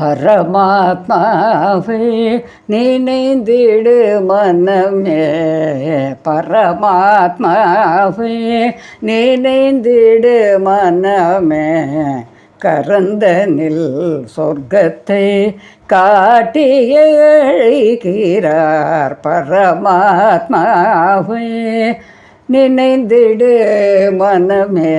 பரமாத்மாவே நினைந்திடு மனமே. பரமாத்மாவே நினைந்திடு மனமே. கரந்தனில் சொர்க்கத்தை காட்டிய அழைக்கிறார் பரமாத்மாவே. நினைந்திடு மனமே.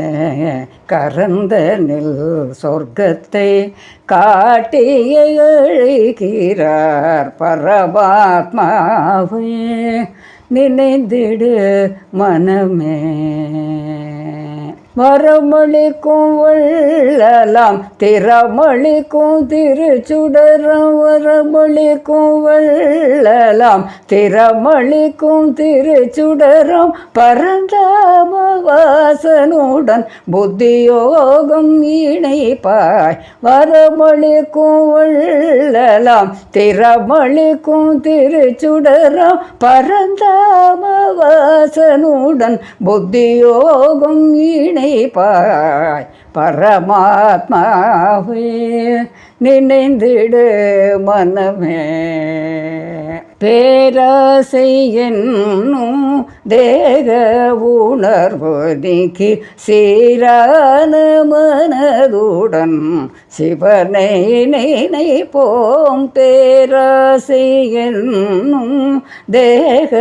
கறந்த கரந்தனில் சொர்க்கத்தை காட்டிய எழுகிறார் பரமாத்மாவே. நினைந்திடு மனமே. மரமளிக்கும் வள்ளலாம் திறமளிக்கும் திருச்சுடரம் வரமளிக்கும் வள்ளலாம் திறமளிக்கும் திருச்சுடரம் பரந்தாமவாசனுடன் புத்தியோகம் இணைப்பாய் வரமளிக்கும் வள்ள வள்ளலாம் திறமளிக்கும் திருச்சுடரம் பரந்தாமவாசனுடன் புத்தியோகம் இணைப்பாய். பரமாத்மாவே நினைந்திடு மனமே. பேராசை என்னும் தேக உணர்வு நீக்கி சீரான மனதுடன் சிவனை நினைப்போம் பேராசை தேக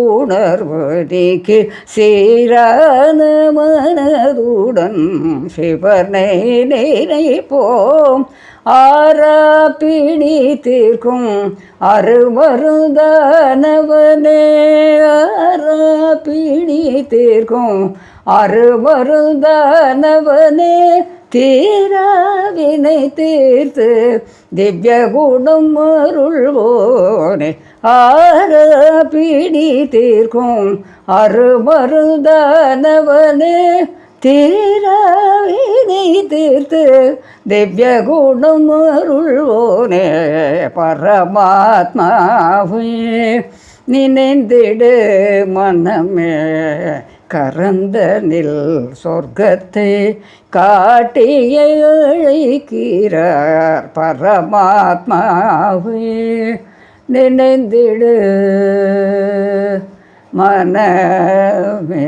உணர்வு நீக்கி சீரான மனதுடன் சிவனை நினைப்போம் ஆரா பிணி தீர்க்கும் அருவருதானவனே ஆரா பிணி தீர்க்கும் அருமருந்தானவனே தீராவினை தீர்த்து திவ்ய குணம் அருள்வோனே. ஆர பிடி தீர்க்கும் அருமருந்தானவனே தீராவினை தீர்த்து திவ்ய குணம் அருள்வோனே பரமாத்மாவே நினைந்திடு மனமே கரந்த நில் சொர்க்கத்தை காட்டிய அழைக்கிறார் பரமாத்மாவே நினைந்திடு மனமே.